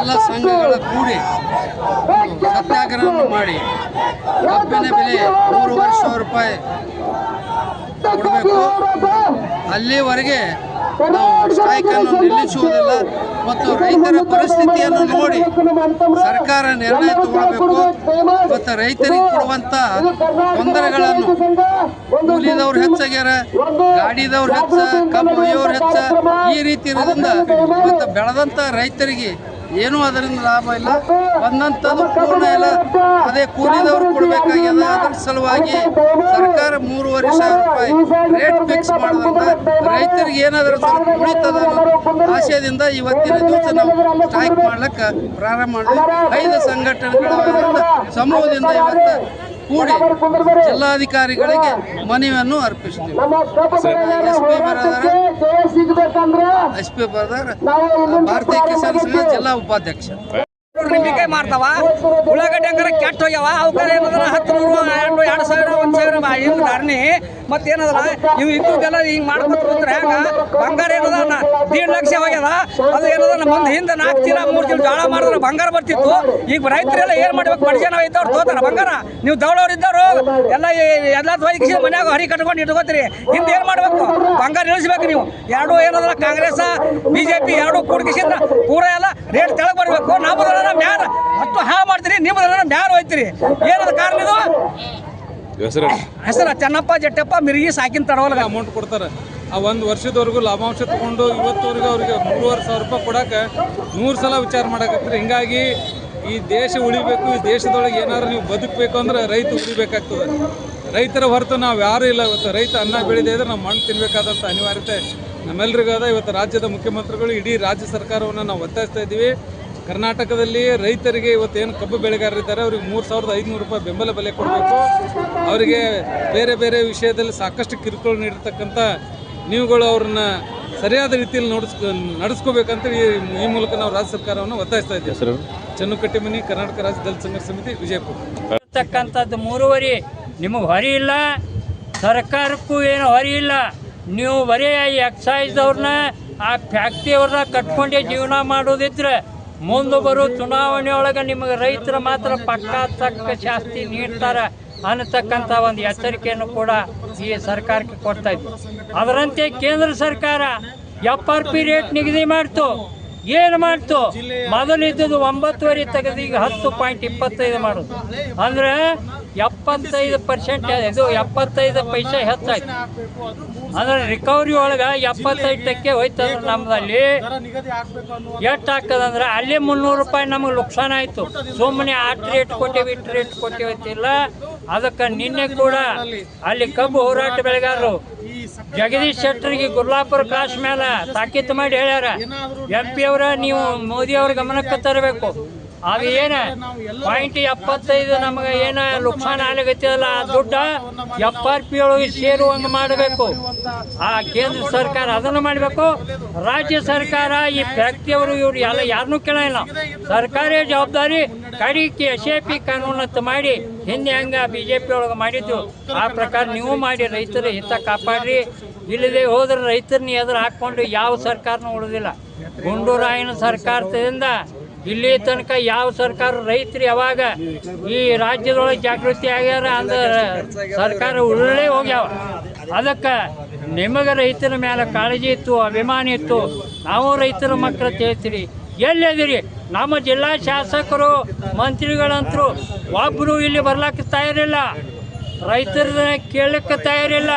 ಎಲ್ಲ ಸಂಘಗಳ ಕೂಡಿ ಸತ್ಯಾಗ್ರಹವನ್ನು ಮಾಡಿ ಕಬ್ಬಿನ ಬೆಲೆ ಮೂರುವರೆ ಸಾವಿರ ರೂಪಾಯಿ ಕೊಡಬೇಕು. ಅಲ್ಲಿವರೆಗೆ ನಾವು ಸ್ಟ್ರೈಕನ್ನು ನಿಲ್ಲಿಸುವುದಿಲ್ಲ ಮತ್ತು ರೈತರ ಪರಿಸ್ಥಿತಿಯನ್ನು ನೋಡಿ ಸರ್ಕಾರ ನಿರ್ಣಯ ತಗೊಳ್ಬೇಕು ಮತ್ತು ರೈತರಿಗೆ ಕೊಡುವಂತ ತೊಂದರೆಗಳನ್ನು ಕೂಲಿದವ್ರು ಹೆಚ್ಚಾಗ್ಯಾರ ಗಾಡಿದವ್ರು ಹೆಚ್ಚ ಕಬ್ಬು ಹೆಚ್ಚ ಈ ರೀತಿ ಇರೋದ್ರಿಂದ ಮತ್ತು ಬೆಳೆದಂಥ ರೈತರಿಗೆ ಏನೂ ಅದರಿಂದ ಲಾಭ ಇಲ್ಲ. ಬಂದಂಥದ್ದು ಪೂರ್ಣ ಇಲ್ಲ ಅದೇ ಕೂಲಿದವರು ಕೊಡಬೇಕಾಗ್ಯದ ಅದರ ಸಲುವಾಗಿ ಸರ್ಕಾರ ಮೂರುವರೆ ಸಾವಿರ ರೂಪಾಯಿ ರೇಟ್ ಫಿಕ್ಸ್ ಮಾಡೋದ್ರಿಂದ ರೈತರಿಗೆ ಏನಾದರೂ ಸ್ವಲ್ಪ ಉಳಿತದ ಆಶಯದಿಂದ ಇವತ್ತಿನ ದಿವಸ ನಾವು ಸ್ಟ್ರೈಕ್ ಮಾಡ್ಲಿಕ್ಕೆ ಪ್ರಾರಂಭ ಮಾಡಿದ್ವಿ ಐದು ಸಂಘಟನೆಗಳ ಸಮೂಹದಿಂದ ಇವತ್ತು ಕೂಡಿ ಜಿಲ್ಲಾಧಿಕಾರಿಗಳಿಗೆ ಮನವಿಯನ್ನು ಅರ್ಪಿಸುತ್ತೇವೆ ಎಸ್ ಪಿ ಬರದಾರ? ಎಸ್ ಪಿ ಬರೋದಾರ? ಭಾರತೀಯ ಕಿಸಾನ್ ಸಂಘ ಜಿಲ್ಲಾ ಉಪಾಧ್ಯಕ್ಷ. ನಿಂಬಿಕೆ ಮಾಡ್ತಾವ. ಉಳ್ಳಾಗಡ್ಡಿ ಅಂಗಾರ ಕೆಟ್ಟ ಹೋಗ್ಯಾವ. ಅವಕ್ಕೆ ಏನದ್ರ ಹತ್ತು ನೂರು ಎರಡು ಎರಡು ಸಾವಿರ, ಒಂದು ಸಾವಿರ ಹಿಂಗೆ ಧರಣಿ. ಮತ್ತೆ ಏನದಲ್ಲ ಇವು ಇದ್ದೆಲ್ಲ ಹಿಂಗೆ ಮಾಡ್ಕೊತ ಅಂದ್ರೆ ಹೆಂಗ? ಬಂಗಾರ ಏನದ? ದೀಡ್ ಲಕ್ಷ ಹೋಗ್ಯದ. ಅದು ಏನದ? ಮುಂದೆ ಹಿಂದೆ ನಾಲ್ಕು ಚೀಲ, ಮೂರು ಚೀಲ ಜೋಳ ಮಾಡಿದ್ರೆ ಬಂಗಾರ ಬರ್ತಿತ್ತು. ಈಗ ರೈತರೆಲ್ಲ ಏನು ಮಾಡ್ಬೇಕು? ಬಡ ಜನ ಇದ್ದವ್ರು ತೋತಾರ ಬಂಗಾರ. ನೀವು ದೌಡವ್ರು ಇದ್ದವ್ರು, ಎಲ್ಲ ಎಲ್ಲ ಹೋಗಿ ಮನ್ಯಾಗ ಹರಿ ಕಟ್ಕೊಂಡು ಇಟ್ಕೋತೀರಿ. ಹಿಂದೆ ಏನು ಮಾಡ್ಬೇಕು? ಬಂಗಾರ ಇಳಿಸ್ಬೇಕು ನೀವು. ಎರಡು ಏನದಲ್ಲ ಕಾಂಗ್ರೆಸ್, ಬಿಜೆಪಿ, ಎರಡು ಕೂಡ್ಕಿಸಿದ್ರ ಪೂರ ಎಲ್ಲ ರೇಟ್ ತೆಳಗ್ ಬರ್ಬೇಕು. ನಾವು ಮ್ಯಾಲ ಅಷ್ಟು ಹಾ ಮಾಡ್ತೀರಿ ನೀವು ಮ್ಯಾಲ ಹೋಯ್ತೀರಿ. ಏನದ ಕಾರಣ ಇದು? ಹೆಸರು? ಹೆಸರ ಚೆನ್ನಪ್ಪ ಜಟ್ಟಪ್ಪ ಮಿರ್ಗಿ ಸಾಕಿನ ತಡವಲ್ಲ ಅಮೌಂಟ್ ಕೊಡ್ತಾರೆ. ಆ ಒಂದು ವರ್ಷದವರೆಗೂ ಲಾಭಾಂಶ ತಗೊಂಡು ಇವತ್ತವರೆಗೂ ಅವ್ರಿಗೆ ಮೂರುವರೆ ಸಾವಿರ ರೂಪಾಯಿ ಕೊಡಕ್ಕೆ ನೂರು ಸಲ ವಿಚಾರ ಮಾಡಕತ್ತಾರೆ. ಹಿಂಗಾಗಿ ಈ ದೇಶ ಉಳಿಬೇಕು ಈ ದೇಶದೊಳಗೆ ಏನಾದ್ರು ನೀವು ಬದುಕಬೇಕು ಅಂದ್ರೆ ರೈತ ಉಳಿಬೇಕಾಗ್ತದೆ. ರೈತರ ಹೊರತು ನಾವು ಯಾರೂ ಇಲ್ಲ ಇವತ್ತು. ರೈತ ಅನ್ನ ಬೆಳೆದೇ ಇದ್ರೆ ನಾವು ಮಣ್ಣು ತಿನ್ನಬೇಕಾದಂಥ ಅನಿವಾರ್ಯತೆ ನಮ್ಮೆಲ್ಲರಿಗೂ ಅದ. ಇವತ್ತು ರಾಜ್ಯದ ಮುಖ್ಯಮಂತ್ರಿಗಳು ಇಡೀ ರಾಜ್ಯ ಸರ್ಕಾರವನ್ನು ನಾವು ಒತ್ತಾಯಿಸ್ತಾ ಇದ್ದೀವಿ. ಕರ್ನಾಟಕದಲ್ಲಿ ರೈತರಿಗೆ ಇವತ್ತು ಏನು ಕಬ್ಬು ಬೆಳೆಗಾರರಿದ್ದಾರೆ ಅವ್ರಿಗೆ ಮೂರು ಸಾವಿರದ ಐದುನೂರು ರೂಪಾಯಿ ಬೆಂಬಲ ಬೆಲೆ ಕೊಡಬೇಕು. ಅವರಿಗೆ ಬೇರೆ ಬೇರೆ ವಿಷಯದಲ್ಲಿ ಸಾಕಷ್ಟು ಕಿರುಕುಳ ನೀಡಿರ್ತಕ್ಕಂಥ ನೀವುಗಳು ಅವ್ರನ್ನ ಸರಿಯಾದ ರೀತಿಯಲ್ಲಿ ನೋಡಿಸ್ ನಡೆಸ್ಕೋಬೇಕಂತ ಈ ಈ ಮೂಲಕ ನಾವು ರಾಜ್ಯ ಸರ್ಕಾರವನ್ನು ಒತ್ತಾಯಿಸ್ತಾ ಇದ್ದೀವಿ. ಹೆಸರು? ಚನ್ನುಕಟ್ಟಿಮನಿ ಕರ್ನಾಟಕ ರಾಜ್ಯ ದಲಿತ ಸಂಘರ್ಷ ಸಮಿತಿ ವಿಜಯಪುರ. ಇರ್ತಕ್ಕಂಥದ್ದು ಮೂರುವರೆ. ನಿಮಗೆ ಹೊರಿ ಇಲ್ಲ. ಸರ್ಕಾರಕ್ಕೂ ಏನು ಹೊರಿ ಇಲ್ಲ. ನೀವು ಬರೀ ಎಕ್ಸೈಸ್ ಎಕ್ಸೈಸ್ದವ್ರನ್ನ ಆ ಫ್ಯಾಕ್ಟ್ರಿಯವ್ರನ್ನ ಕಟ್ಕೊಂಡೇ ಜೀವನ ಮಾಡೋದಿದ್ರೆ ಮುಂದೆ ಬರೋ ಚುನಾವಣೆ ಒಳಗೆ ನಿಮಗೆ ರೈತರು ಮಾತ್ರ ಪಕ್ಕಾ ತಕ್ಕ ಜಾಸ್ತಿ ನೀಡ್ತಾರೆ ಅನ್ನತಕ್ಕಂಥ ಒಂದು ಎಚ್ಚರಿಕೆಯನ್ನು ಕೂಡ ಈ ಸರ್ಕಾರಕ್ಕೆ ಕೊಡ್ತಾ ಇದ್ವಿ. ಅದರಂತೆ ಕೇಂದ್ರ ಸರ್ಕಾರ ಎಫ್ ಆರ್ ಪಿ ರೇಟ್ ನಿಗದಿ ಮಾಡ್ತು. ಏನು ಮಾಡ್ತು? ಮೊದಲಿದ್ದದ್ದು ಒಂಬತ್ತುವರೆ ತೆಗೆದು ಈಗ ಹತ್ತು ಪಾಯಿಂಟ್ ಇಪ್ಪತ್ತೈದು ಮಾಡೋದು. ಅಂದ್ರೆ ಎಪ್ಪತ್ತೈದು ಪರ್ಸೆಂಟ್ ಇದು ಎಪ್ಪತ್ತೈದು ಪೈಸೆ ಹೆಚ್ಚಾಯ್ತು. ಅಂದ್ರೆ ರಿಕವರಿ ಒಳಗೆ ಎಪ್ಪತ್ತೈದು ಟಕ್ಕೆ ಹೋಯ್ತದ ನಮ್ಮದಲ್ಲಿ ಎಷ್ಟು ಆಗ್ತದಂದ್ರೆ ಅಲ್ಲಿ ಮುನ್ನೂರು ರೂಪಾಯಿ ನಮಗೆ ನುಕ್ಸಾನ ಆಯಿತು. ಸುಮ್ಮನೆ ಆಟ್ ರೇಟ್ ಕೊಟ್ಟಿವಿ ಇಟ್ಟು ರೇಟ್ ಕೊಟ್ಟಿವಿ ಅಂತಿಲ್ಲ. ಅದಕ್ಕೆ ನಿನ್ನೆ ಕೂಡ ಅಲ್ಲಿ ಕಬ್ಬು ಹೋರಾಟ ಬೆಳೆಗಾರರು ಜಗದೀಶ್ ಶೆಟ್ಟರಿಗೆ ಗುರ್ಲಾಪುರ ಕ್ರಾಶ್ ಮೇಲೆ ತಾಕೀತು ಮಾಡಿ ಹೇಳ್ಯಾರ. ಎಂ ಪಿ ಅವರ ನೀವು ಮೋದಿ ಅವ್ರ ಗಮನಕ್ಕೆ ತರಬೇಕು. ಅದು ಏನ? ಪಾಯಿಂಟ್ ಎಪ್ಪತ್ತೈದು ನಮಗೆ ಏನ ನುಕ್ಸಾನ ಆಗ್ಲಿಕತ್ತದಲ್ಲ? ಆ ದುಡ್ಡ ಎಫ್ ಆರ್ ಪಿ ಒಳಗೆ ಮಾಡಬೇಕು. ಆ ಕೇಂದ್ರ ಸರ್ಕಾರ ಅದನ್ನು ಮಾಡಬೇಕು. ರಾಜ್ಯ ಸರ್ಕಾರ ಈ ಫ್ಯಾಕ್ಟ್ರಿಯವರು ಇವರು ಎಲ್ಲ ಯಾರನ್ನೂ ಕೇಳಲ್ಲ ಸರ್ಕಾರಿ ಜವಾಬ್ದಾರಿ ಕಡಿಕೆ ಎಸ್ ಎ ಪಿ ಕಾನೂನತ್ತು ಮಾಡಿ ಹಿಂದೆ ಹಂಗೆ ಬಿ ಜೆ ಪಿ ಒಳಗೆ ಮಾಡಿದ್ದು. ಆ ಪ್ರಕಾರ ನೀವು ಮಾಡಿ ರೈತರ ಹಿತ ಕಾಪಾಡ್ರಿ. ಇಲ್ಲದೆ ಹೋದ್ರೆ ರೈತರನ್ನ ಎದುರು ಹಾಕ್ಕೊಂಡು ಯಾವ ಸರ್ಕಾರನೂ ಉಳಿದಿಲ್ಲ. ಗುಂಡೂರಾಯನ ಸರ್ಕಾರದಿಂದ ಇಲ್ಲಿ ತನಕ ಯಾವ ಸರ್ಕಾರ ರೈತರು ಯಾವಾಗ ಈ ರಾಜ್ಯದೊಳಗೆ ಜಾಗೃತಿ ಆಗ್ಯಾರ ಅಂದ್ರೆ ಸರ್ಕಾರ ಉಳ್ಳೇ ಹೋಗ್ಯಾವ. ಅದಕ್ಕೆ ನಿಮಗೆ ರೈತರ ಮೇಲೆ ಕಾಳಜಿ ಇತ್ತು, ಅಭಿಮಾನ ಇತ್ತು. ನಾವು ರೈತರ ಮಕ್ಕಳು ಹೇಳ್ತೀರಿ. ಎಲ್ಲಿದ್ದೀರಿ? ನಮ್ಮ ಜಿಲ್ಲಾ ಶಾಸಕರು, ಮಂತ್ರಿಗಳಂತರೂ ಒಬ್ಬರು ಇಲ್ಲಿ ಬರ್ಲಾಕ ತಯಾರಿಲ್ಲ. ರೈತರ ಕೇಳಕ್ಕೆ ತಯಾರಿಲ್ಲ.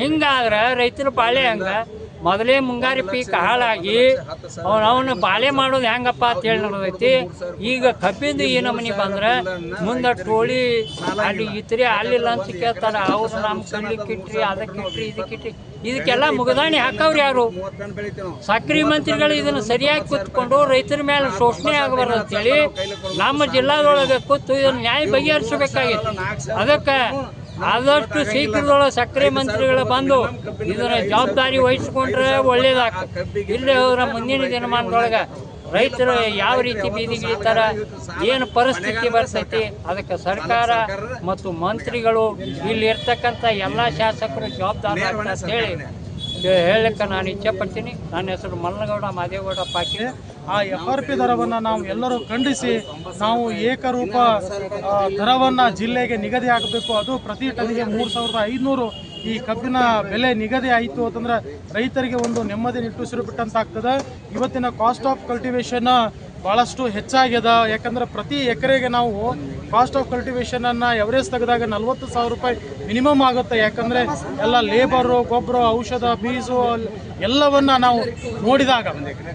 ಹಿಂಗಾದ್ರೆ ರೈತರ ಬಾಳೆ ಹಂಗ ಮೊದಲೇ ಮುಂಗಾರಿ ಪೀಕ್ ಹಾಳಾಗಿ ಅವನ ಅವನು ಬಾಳೆ ಮಾಡೋದು ಹೆಂಗಪ್ಪ ಅಂತ ಹೇಳಿ ನಡೆದೈತಿ. ಈಗ ಕಬ್ಬಿಂದು ಈ ಮನಿ ಬಂದ್ರೆ ಮುಂದೆ ಟೋಳಿ ಅಲ್ಲಿ ಇತ್ರಿ ಅಲ್ಲಿಲ್ಲ ಅಂತ ಕೇಳ್ತಾರೆ. ಅವ್ರು ನಮ್ಮ ಕಣ್ಲಿಕ್ಕೆ ಕಿಟ್ರಿ ಅದಕ್ಕೆ ಇಟ್ರಿ ಇದಕ್ಕೆ ಇಟ್ರಿ ಇದಕ್ಕೆಲ್ಲ ಮುಗದಾಣಿ ಹಾಕವ್ರು ಯಾರು? ಸಕ್ರಿ ಮಂತ್ರಿಗಳು ಇದನ್ನು ಸರಿಯಾಗಿ ಕೂತ್ಕೊಂಡು ರೈತರ ಮೇಲೆ ಶೋಷಣೆ ಆಗಬಾರ್ದು ಅಂತೇಳಿ ನಮ್ಮ ಜಿಲ್ಲಾದೊಳಗೆ ಕೂತು ಇದನ್ನು ನ್ಯಾಯ ಬಗೆಹರಿಸಬೇಕಾಗಿತ್ತು ಅದಕ್ಕೆ ಆದಷ್ಟು ಶೀಘ್ರದೊಳಗೆ ಸಕ್ಕರೆ ಮಂತ್ರಿಗಳು ಬಂದು ಇದರ ಜವಾಬ್ದಾರಿ ವಹಿಸಿಕೊಂಡ್ರೆ ಒಳ್ಳೇದಾಗ್ತದೆ. ಇಲ್ಲೇ ಹೋದ್ರೆ ಮುಂದಿನ ದಿನಮಾನದೊಳಗೆ ರೈತರು ಯಾವ ರೀತಿ ಬೀದಿಗಿಳಿತಾರ ಏನು ಪರಿಸ್ಥಿತಿ ಬರ್ತೈತಿ, ಅದಕ್ಕೆ ಸರ್ಕಾರ ಮತ್ತು ಮಂತ್ರಿಗಳು ಇಲ್ಲಿ ಇರ್ತಕ್ಕಂಥ ಎಲ್ಲ ಶಾಸಕರು ಜವಾಬ್ದಾರಿ ಅಂತ ಹೇಳಿ ಹೇಳಕ್ಕೆ ನಾನು ಇಚ್ಛೆ ಪಡ್ತೀನಿ. ನನ್ನ ಹೆಸರು ಮಲ್ಲಗೌಡ ಮಾದೇಗೌಡ ಪಾಟೀಲ್. ಆ ಎಫ್ ಆರ್ ಪಿ ದರವನ್ನು ನಾವು ಎಲ್ಲರೂ ಖಂಡಿಸಿ ನಾವು ಏಕರೂಪ ದರವನ್ನು ಜಿಲ್ಲೆಗೆ ನಿಗದಿ ಆಗಬೇಕು ಅದು ಪ್ರತಿ ಟನ್ಗೆ ಮೂರು ಸಾವಿರದ ಐದುನೂರು ಈ ಕಬ್ಬಿನ ಬೆಲೆ ನಿಗದಿ ಆಯಿತು ಅಂತಂದ್ರೆ ರೈತರಿಗೆ ಒಂದು ನೆಮ್ಮದಿ ನಿಟ್ಟುಸಿರು ಬಿಟ್ಟಂತ ಆಗ್ತದೆ. ಇವತ್ತಿನ ಕಾಸ್ಟ್ ಆಫ್ ಕಲ್ಟಿವೇಶನ್ ಭಾಳಷ್ಟು ಹೆಚ್ಚಾಗ್ಯದ. ಯಾಕಂದ್ರೆ ಪ್ರತಿ ಎಕರೆಗೆ ನಾವು ಕಾಸ್ಟ್ ಆಫ್ ಕಲ್ಟಿವೇಷನನ್ನು ಎವರೇಜ್ ತೆಗೆದಾಗ ನಲ್ವತ್ತು ಸಾವಿರ ರೂಪಾಯಿ ಮಿನಿಮಮ್ ಆಗುತ್ತೆ. ಯಾಕಂದರೆ ಎಲ್ಲ ಲೇಬರು ಗೊಬ್ಬರ ಔಷಧ ಬೀಜು ಎಲ್ಲವನ್ನ ನಾವು ನೋಡಿದಾಗ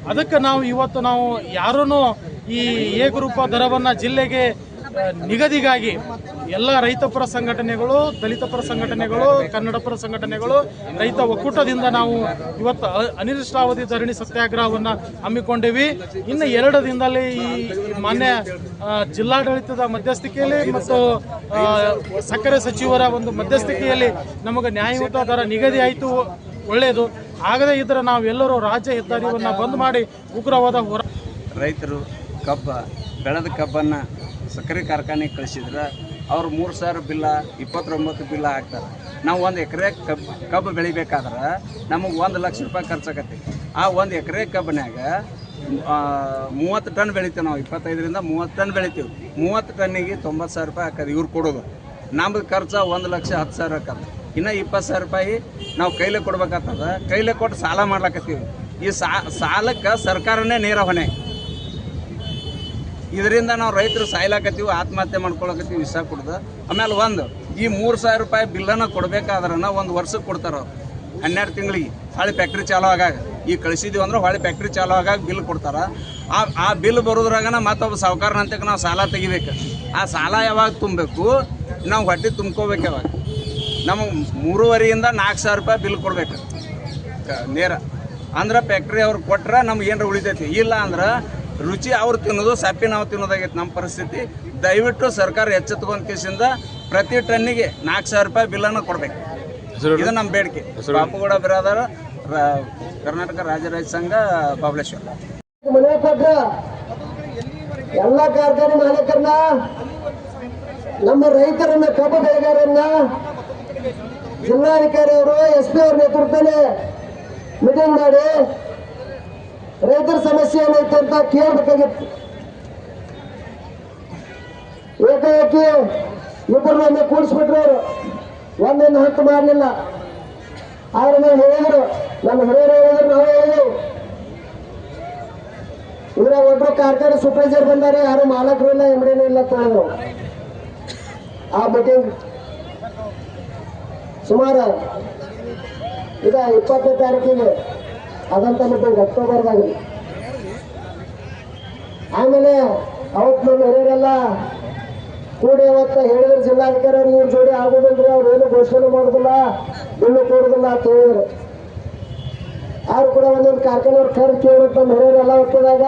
ಅದಕ್ಕೆ ನಾವು ಇವತ್ತು ನಾವು ಯಾರೂ ಈ ಏಕರೂಪ ದರವನ್ನು ಜಿಲ್ಲೆಗೆ ಆ, ನಿಗದಿಗಾಗಿ ಎಲ್ಲ ರೈತಪರ ಸಂಘಟನೆಗಳು, ದಲಿತ ಪರ ಸಂಘಟನೆಗಳು, ಕನ್ನಡ ಪರ ಸಂಘಟನೆಗಳು, ರೈತ ಒಕ್ಕೂಟದಿಂದ ನಾವು ಇವತ್ತು ಅನಿರ್ದಿಷ್ಟಾವಧಿ ಧರಣಿ ಸತ್ಯಾಗ್ರಹವನ್ನು ಹಮ್ಮಿಕೊಂಡಿವಿ. ಇನ್ನು ಎರಡು ದಿನದಲ್ಲಿ ಈ ಮಾನ್ಯ ಜಿಲ್ಲಾಡಳಿತದ ಮಧ್ಯಸ್ಥಿಕೆಯಲ್ಲಿ ಮತ್ತು ಸಕ್ಕರೆ ಸಚಿವರ ಒಂದು ಮಧ್ಯಸ್ಥಿಕೆಯಲ್ಲಿ ನಮಗೆ ನ್ಯಾಯಯುತ ದರ ನಿಗದಿ ಆಯಿತು ಒಳ್ಳೆಯದು ಆಗದೇ ಇದ್ದರೆ ನಾವೆಲ್ಲರೂ ರಾಜ್ಯ ಹೆದ್ದಾರಿಯನ್ನು ಬಂದ್ ಮಾಡಿ ಉಗ್ರವಾದ ಹೋರಾಟ ರೈತರು ಕಬ್ಬ, ಬೆಳೆದ ಕಬ್ಬನ್ನು ಸಕ್ಕರೆ ಕಾರ್ಖಾನೆಗೆ ಕಳಿಸಿದ್ರೆ ಅವ್ರು ಮೂರು ಸಾವಿರ ಬಿಲ್ಲ, ಇಪ್ಪತ್ತೊಂಬತ್ತು ಬಿಲ್ಲ ಹಾಕ್ತಾರೆ. ನಾವು ಒಂದು ಎಕರೆ ಕಬ್ ಕಬ್ಬು ಬೆಳಿಬೇಕಾದ್ರೆ ನಮಗೆ ಒಂದು ಲಕ್ಷ ರೂಪಾಯಿ ಖರ್ಚಾಗತ್ತೆ. ಆ ಒಂದು ಎಕರೆ ಕಬ್ಬಿನಾಗ ಮೂವತ್ತು ಟನ್ ಬೆಳಿತೀವಿ ನಾವು. ಇಪ್ಪತ್ತೈದರಿಂದ ಮೂವತ್ತು ಟನ್ ಬೆಳಿತೀವಿ. ಮೂವತ್ತು ಟನ್ನಿಗೆ ತೊಂಬತ್ತು ಸಾವಿರ ರೂಪಾಯಿ ಹಾಕೋದು ಇವ್ರು ಕೊಡೋದು. ನಮ್ದು ಖರ್ಚು ಒಂದು ಲಕ್ಷ ಹತ್ತು ಸಾವಿರ ಹಾಕೋದು. ಇನ್ನು ಇಪ್ಪತ್ತು ಸಾವಿರ ರೂಪಾಯಿ ನಾವು ಕೈಲೇ ಕೊಡ್ಬೇಕಾಗ್ತದ. ಕೈಲೇ ಕೊಟ್ಟು ಸಾಲ ಮಾಡ್ಲಾಕತ್ತೀವಿ. ಈ ಸಾಲಕ್ಕೆ ಸರ್ಕಾರನೇ ನೇರ ಹೊಣೆ. ಇದರಿಂದ ನಾವು ರೈತರು ಸಾಯ್ಲಾಕತ್ತೀವಿ, ಆತ್ಮಹತ್ಯೆ ಮಾಡ್ಕೊಳಕತ್ತೀವಿ, ವಿಷ ಕುಡ್ದು. ಆಮೇಲೆ ಒಂದು, ಈ ಮೂರು ಸಾವಿರ ರೂಪಾಯಿ ಬಿಲ್ಲನ್ನು ಕೊಡ್ಬೇಕಾದ್ರನ ಒಂದು ವರ್ಷಕ್ಕೆ ಕೊಡ್ತಾರೆ ಅವ್ರು. ಹನ್ನೆರಡು ತಿಂಗಳಿಗೆ ಹೊಳೆ ಫ್ಯಾಕ್ಟ್ರಿ ಚಾಲೋ ಆಗಾಗ. ಈಗ ಕಳಿಸಿದೀವಿ ಅಂದ್ರೆ ಹೊಳೆ ಫ್ಯಾಕ್ಟ್ರಿ ಚಾಲೂ ಆಗಾಗ ಬಿಲ್ ಕೊಡ್ತಾರೆ. ಆ ಆ ಬಿಲ್ ಬರೋದ್ರಾಗನ ಮತ್ತೊಬ್ಬ ಸಾವುಕಾರನಂತಕ್ಕೆ ನಾವು ಸಾಲ ತೆಗಿಬೇಕು. ಆ ಸಾಲ ಯಾವಾಗ ತುಂಬಬೇಕು? ನಾವು ಹೊಟ್ಟೆ ತುಂಬ್ಕೋಬೇಕು ಯಾವಾಗ? ನಮಗೆ ಮೂರುವರೆಯಿಂದ ನಾಲ್ಕು ಸಾವಿರ ರೂಪಾಯಿ ಬಿಲ್ ಕೊಡ್ಬೇಕು. ನೇರ. ಅಂದ್ರೆ ಫ್ಯಾಕ್ಟ್ರಿ ಅವ್ರು ಕೊಟ್ರೆ ನಮ್ಗೆ ಏನರ ಉಳಿತೈತಿ? ಇಲ್ಲ ಅಂದ್ರೆ ರುಚಿ ಅವ್ರು ತಿನ್ನೋದು ಸಪ್ಪಿ ನಾವು ತಿನ್ನೋದಾಗೈತೆ ನಮ್ಮ ಪರಿಸ್ಥಿತಿ. ದಯವಿಟ್ಟು ಸರ್ಕಾರ ಎಚ್ಚೆತ್ಕೊಂಡ ಕೇಸಿಂದ ಪ್ರತಿ ಟನ್ನಿಗೆ ನಾಲ್ಕು ಸಾವಿರ ರೂಪಾಯಿ ಬಿಲ್ಲನ್ನು ಕೊಡ್ಬೇಕು. ಇದು ನಮ್ಮ ಬೇಡಿಕೆ. ಬಾಪುಗೌಡ ಬಿರಾದರ ರ- ಕರ್ನಾಟಕ ರಾಜ್ಯ ರೈತ ಸಂಘ ಬಾಬಲೇಶ್ವರ. ಎಲ್ಲ ಕಾರ್ಖಾನೆ ಮಾಲೀಕರನ್ನ ನಮ್ಮ ರೈತರನ್ನ ಕಬ್ಬು ಬೆಳೆಗಾರರನ್ನ ಜಿಲ್ಲಾಧಿಕಾರಿ ಅವರು ಎಸ್ ಪಿ ಅವ್ರ ನೇತೃತ್ವದಲ್ಲಿ ಮೀಟಿಂಗ್ ಮಾಡಿ ರೈತರ ಸಮಸ್ಯೆ ಏನೈತೆ ಅಂತ ಕೇಳಬೇಕಾಗಿತ್ತು. ಏಕಾಏಕಿ ಇಬ್ಬರನ್ನ ಕೂಡಿಸ್ಬಿಟ್ರು ಅವರು. ಒಂದೊಂದು ಹತ್ತು ಮಾಡಲಿಲ್ಲ. ಆದ್ರೆ ನಾವು ಹೇಳಿದ್ರು ನಮ್ಮ ಹಿರಿಯರು ಹೇಳಿದ್ರು, ನಾವು ಹೇಳಿದ್ರು ಇದ್ರ ಒಬ್ರು ಕಾರ್ಖಾನೆ ಸೂಪರ್ವೈಸರ್ ಬಂದಾರೆ, ಯಾರು ಮಾಲಕರು ಇಲ್ಲ ಎಂಬಡೇನೂ ಇಲ್ಲ ಅಂತ ಆ ಮೀಟಿಂಗ್ ಸುಮಾರು ಈಗ ಇಪ್ಪತ್ತನೇ ತಾರೀಕಿಗೆ ಅದಂತ ಮಟ್ಟಿಗೆ ಅಕ್ಟೋಬರ್ದಾಗ ಆಮೇಲೆ ಅವತ್ತು ನಮ್ಮ ಹಿರಿಯರೆಲ್ಲ ಕೂಡಿ ಅವತ್ತ ಹೇಳಿದ್ರು, ಜಿಲ್ಲಾಧಿಕಾರಿ ಅವ್ರು, ಇವ್ರ ಜೋಡಿ ಆಗೋದಿಲ್ರಿ, ಅವ್ರು ಏನು ಘೋಷಣೆ ಮಾಡೋದಿಲ್ಲ ಇನ್ನು ಕೊಡೋದಿಲ್ಲ ಅಂತ ಹೇಳಿದ್ರು. ಅವ್ರು ಕೂಡ ಒಂದೊಂದು ಕಾರ್ಖಾನೆಯವ್ರು ಕರ್ ಕೇಳಿದ್ರು, ನಮ್ಮ ಹಿರಿಯರೆಲ್ಲ ಒಪ್ಪಿದಾಗ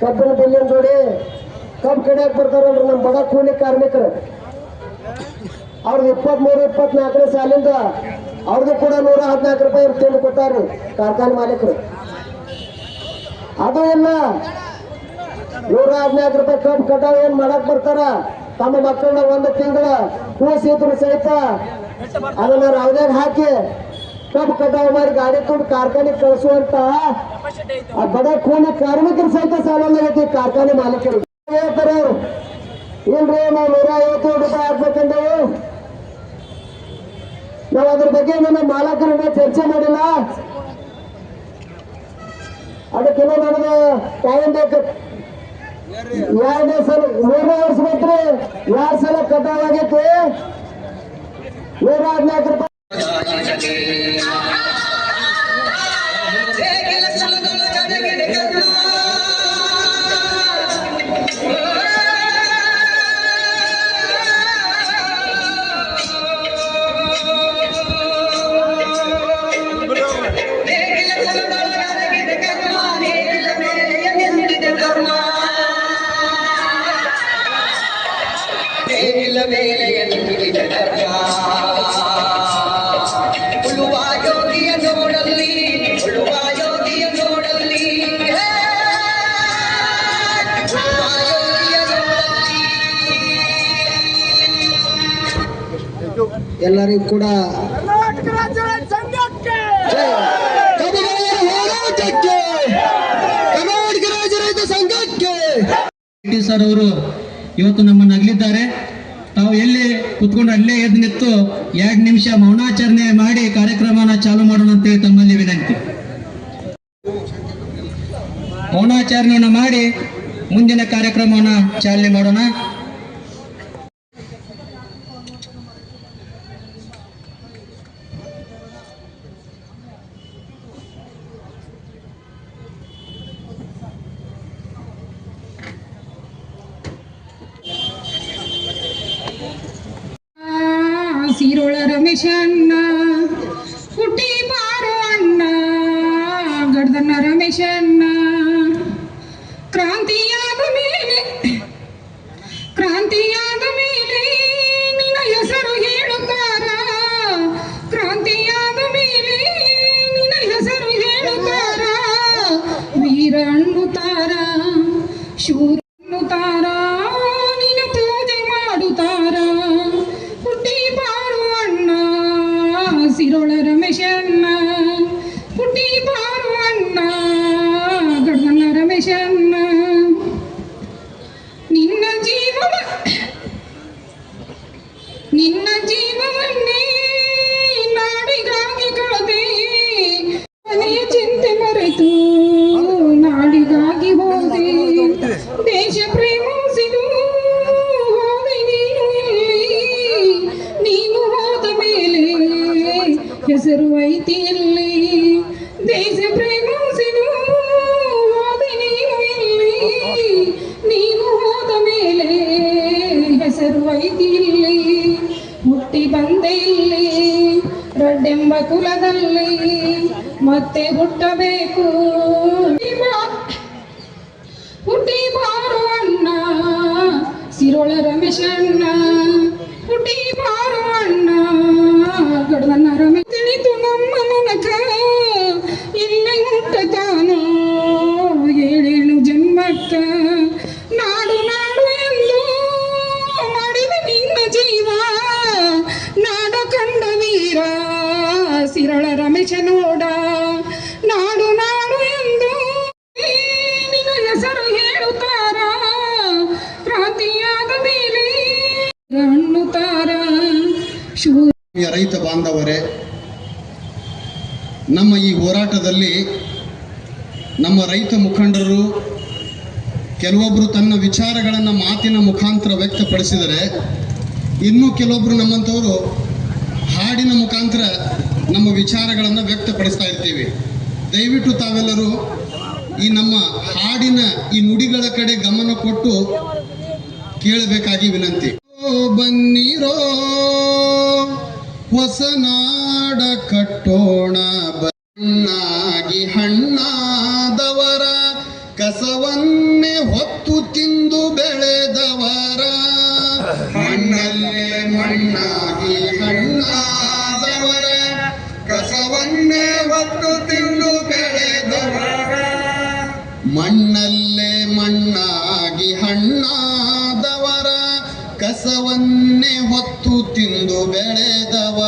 ಕಬ್ಬಿನ ಬಿಲ್ಲಿನ ಜೋಡಿ ಕಬ್ಬು ಬರ್ತಾರೆ ಬರ್ತಾರಲ್ರಿ ನಮ್ಮ ಬಡ ಕೂಲಿ ಕಾರ್ಮಿಕರು. ಅವ್ರದ್ದು ಇಪ್ಪತ್ಮೂರು, ಇಪ್ಪತ್ನಾಲ್ಕನೇ ಸಾಲಿಂದ ಅವ್ರದ್ದು ಕೂಡ ನೂರ ಹದಿನಾಲ್ಕು ರೂಪಾಯಿ ತಿಂದು ಕೊಟ್ಟಾರ್ರಿ ಕಾರ್ಖಾನೆ ಮಾಲೀಕರು. ಅದು ಇಲ್ಲ ನೂರ ಹದಿನಾಲ್ಕು ರೂಪಾಯಿ ಕಬ್ಬು ಕಟಾವ್ ಏನ್ ಮಾಡಕ್ ಬರ್ತಾರ? ತಮ್ಮ ಮಕ್ಕಳನ್ನ ಒಂದು ತಿಂಗಳ ಕೂಸಿದ್ರು ಸಹಿತ ಅದನ್ನ ರವದಾಗ ಹಾಕಿ ಕಬ್ಬು ಕಟಾವ್ ಮಾಡಿ ಗಾಡಿ ಕೊಂಡು ಕಾರ್ಖಾನೆ ಕಳಿಸುವಂತ ಆ ಬಡ ಕೂಲಿ ಕಾರ್ಮಿಕರು ಸಹಿತ ಸಾಲಲ್ಲಾಗೈತಿ ಕಾರ್ಖಾನೆ ಮಾಲೀಕರು. ಹೇಳ್ತಾರೆ ಇಲ್ರಿ ನಾವು ನೂರ ಐವತ್ತು ರೂಪಾಯಿ ಹಾಕ್ಬೇಕಂದೇವು? ನಾವು ಅದ್ರ ಬಗ್ಗೆ ನನ್ನ ಮಾಲಕರನ್ನ ಚರ್ಚೆ ಮಾಡಿಲ್ಲ. ಅದಕ್ಕಿನ್ನ ನನಗೆ ಟೈಮ್ ಬೇಕು. ಎರಡನೇ ಸಲ ಮೂರನೇ ವರ್ಷ ಬಂತ್ರಿ ಎರಡ್ ಸಲ ಕಟಾವ್ ಆಗೈತಿ. ನೂರ ಹದಿನಾಲ್ಕು ರೂಪಾಯಿ ಕರ್ನಾಟಕ ರಾಜ್ಯ ರೈತ ಸಂಘಕ್ಕೆ ಕಬ್ಬುಗಳ ಹೋರಾಟಕ್ಕೆ ಕರ್ನಾಟಕ ರಾಜ್ಯ ರೈತ ಸಂಘಕ್ಕೆ. ಸರ್ ಅವರು ಇವತ್ತು ನಮ್ಮನ್ನು ಅಗಲಿದ್ದಾರೆ. ತಾವು ಎಲ್ಲಿ ಕುತ್ಕೊಂಡು ಅಲ್ಲೇ ಎದ್ದು ನಿಂತು ಎರಡು ನಿಮಿಷ ಮೌನಾಚರಣೆ ಮಾಡಿ ಕಾರ್ಯಕ್ರಮನ ಚಾಲು ಮಾಡೋಣ ಅಂತೇಳಿ ತಮ್ಮಲ್ಲಿ ವಿನಂತಿ. ಮೌನಾಚರಣೆಯನ್ನು ಮಾಡಿ ಮುಂದಿನ ಕಾರ್ಯಕ್ರಮವನ್ನು ಚಾಲನೆ ಮಾಡೋಣ. ಐತಿ ಇಲ್ಲಿ ಹುಟ್ಟಿ ಬಂದೆ ಇಲ್ಲಿ ರಡ್ಡೆಂಬ ಕುಲದಲ್ಲಿ ಮತ್ತೆ ಹುಟ್ಟಬೇಕು. ಹುಟ್ಟಿ ಬಾರು ಅಣ್ಣ ಸಿರೋಳ ರಮೇಶ ರೈತ ಬಾಂಧವರೇ, ನಮ್ಮ ಈ ಹೋರಾಟದಲ್ಲಿ ನಮ್ಮ ರೈತ ಮುಖಂಡರು ಕೆಲವೊಬ್ಬರು ತನ್ನ ವಿಚಾರಗಳನ್ನು ಮಾತಿನ ಮುಖಾಂತರ ವ್ಯಕ್ತಪಡಿಸಿದರೆ, ಇನ್ನೂ ಕೆಲವೊಬ್ಬರು ನಮ್ಮಂಥವರು ಹಾಡಿನ ಮುಖಾಂತರ ನಮ್ಮ ವಿಚಾರಗಳನ್ನು ವ್ಯಕ್ತಪಡಿಸ್ತಾ ಇರ್ತೀವಿ. ದಯವಿಟ್ಟು ತಾವೆಲ್ಲರೂ ಈ ನಮ್ಮ ಹಾಡಿನ ಈ ನುಡಿಗಳ ಕಡೆ ಗಮನ ಕೊಟ್ಟು ಕೇಳಬೇಕಾಗಿ ವಿನಂತಿ. ಬನ್ನಿರೋ ಹೊಸನಾಡ ಕಟ್ಟೋಣ ಬನ್ನಾಗಿ ಹಣ್ಣಾದವರ, ಕಸವನ್ನೇ ಹೊತ್ತು ತಿಂದು ಬೆಳೆದವರ. ಮಣ್ಣಲ್ಲೇ ಮಣ್ಣಾಗಿ ಹಣ್ಣಾದವರ, ಕಸವನ್ನೇ ಹೊತ್ತು ತಿಂದು ಬೆಳೆದವರ. ಮಣ್ಣಲ್ಲೇ ಮಣ್ಣಾಗಿ ಹಣ್ಣಾದವರ, ಕಸವನ್ನೇ ಹೊತ್ತು ತಿಂದು ಬೆಳೆದವರ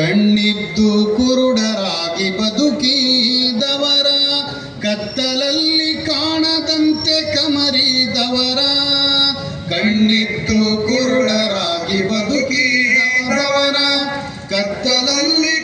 ಕಣ್ಣಿದ್ದು ಕುರುಡರಾಗಿ ಬದುಕಿದವರ ಕತ್ತಲಲ್ಲಿ ಕಾಣದಂತೆ ಕಮರಿದವರ ಕಣ್ಣಿದ್ದು ಕುರುಡರಾಗಿ ಬದುಕಿದವರ ಕತ್ತಲಲ್ಲಿ